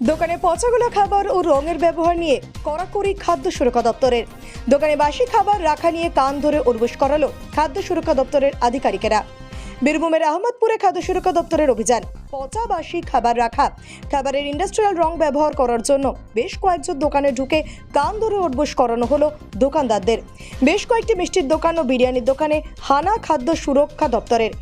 দোকানে পচাগোলা খাবার ও রঙের ব্যবহার নিয়ে কড়াকড়ি খাদ্য সুরক্ষা দপ্তরের। দোকানে বাসি খাবার রাখা নিয়ে কান ধরে উর্বশ করালো খাদ্য সুরক্ষা দপ্তরের আধিকারিকেরা। বীরভূমের আহমদপুরে খাদ্য সুরক্ষা দপ্তরের অভিযান। পচা বাসি খাবার রাখা। খাবারের ইন্ডাস্ট্রিয়াল রং ব্যবহার করার জন্য বেশ কয়েকজন দোকানে ঢুকে কান ধরে উঠবোস করানো হলো দোকানদারদের। বেশ কয়েকটি মিষ্টির দোকান ও বিরিয়ানির দোকানে হানা খাদ্য সুরক্ষা দপ্তরের।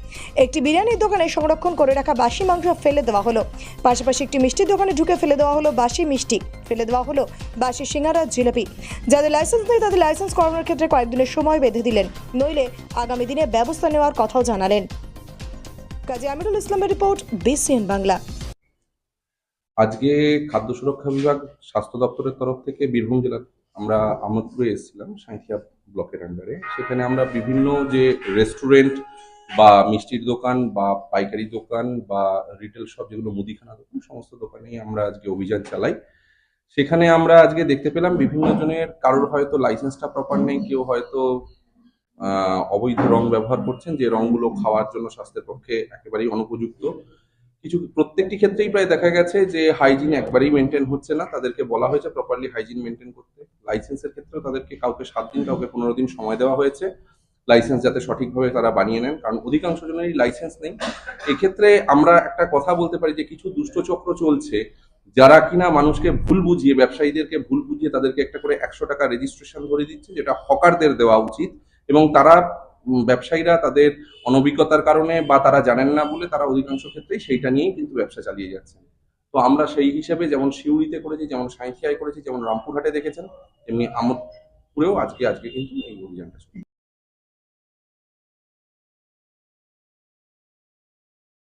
একটি বিরিয়ানির দোকানে সংরক্ষণ করে রাখা বাসি মাংস ফেলে দেওয়া হলো। পাশাপাশি একটি মিষ্টির দোকানে ঢুকে ফেলে দেওয়া হলো বাসি মিষ্টি। ফেলে দেওয়া হলো বাসি সিঙ্গারা, জিলাপি। যাদের লাইসেন্স নেই তাদের লাইসেন্স করানোর ক্ষেত্রে কয়েকদিনের সময় বেঁধে দিলেন। নইলে আগামী দিনে ব্যবস্থা নেওয়ার কথাও জানালেন। কাজী আমিরুল ইসলামের রিপোর্ট বিসিএন বাংলা। আজকে খাদ্য সুরক্ষা বিভাগ স্বাস্থ্য দপ্তরের তরফ থেকে বীরভূম জেলার আমরা আমোদপুরে এসেছিলাম সাঁথিয়া ব্লকের আন্ডারে সেখানে আমরা বিভিন্ন যে রেস্টুরেন্ট বা মিষ্টির দোকান বা পাইকারি দোকান বা রিটেল শপ যেগুলো মুদিখানা দোকান, সমস্ত দোকানেই আমরা আজকে অভিযান চালাই। সেখানে আমরা আজকে দেখতে পেলাম বিভিন্ন জনের কারোর হয়তো লাইসেন্সটা প্রপার নেই, কেউ হয়তো অবৈধ রং ব্যবহার করছেন, যে রংগুলো খাওয়ার জন্য স্বাস্থ্যের পক্ষে একেবারেই অনুপযুক্ত। কিছু প্রত্যেকটি ক্ষেত্রেই প্রায় দেখা গেছে যে হাইজিন একবারেই মেনটেন হচ্ছে না। তাদেরকে বলা হয়েছে প্রপারলি হাইজিন মেনটেন করতে। লাইসেন্সের ক্ষেত্রেও তাদেরকে কাউকে সাত দিন, কাউকে পনেরো দিন সময় দেওয়া হয়েছে। লাইসেন্স যাতে সঠিকভাবে তারা বানিয়ে নেন, কারণ অধিকাংশ জনেরই লাইসেন্স নেই। এক্ষেত্রে আমরা একটা কথা বলতে পারি যে কিছু দুষ্টচক্র চলছে, যারা কিনা মানুষকে ভুল বুঝিয়ে, ব্যবসায়ীদেরকে ভুল বুঝিয়ে তাদেরকে একটা করে একশো টাকা রেজিস্ট্রেশন করে দিচ্ছে, যেটা হকারদের দেওয়া উচিত। এবং তারা ব্যবসায়ীরা তাদের অনভিজ্ঞতার কারণে বা তারা জানেন না বলে তারা অধিকাংশ ক্ষেত্রেই সেইটা নিয়েই কিন্তু ব্যবসা চালিয়ে যাচ্ছেন। তো আমরা সেই হিসেবে যেমন শিউরিতে করেছি, যেমন সাঁইথিয়ায় করেছি, যেমন রামপুরহাটে দেখেছেন, তেমনি আমোদপুরেও আজকে আজকে কিন্তু এই অভিযানটা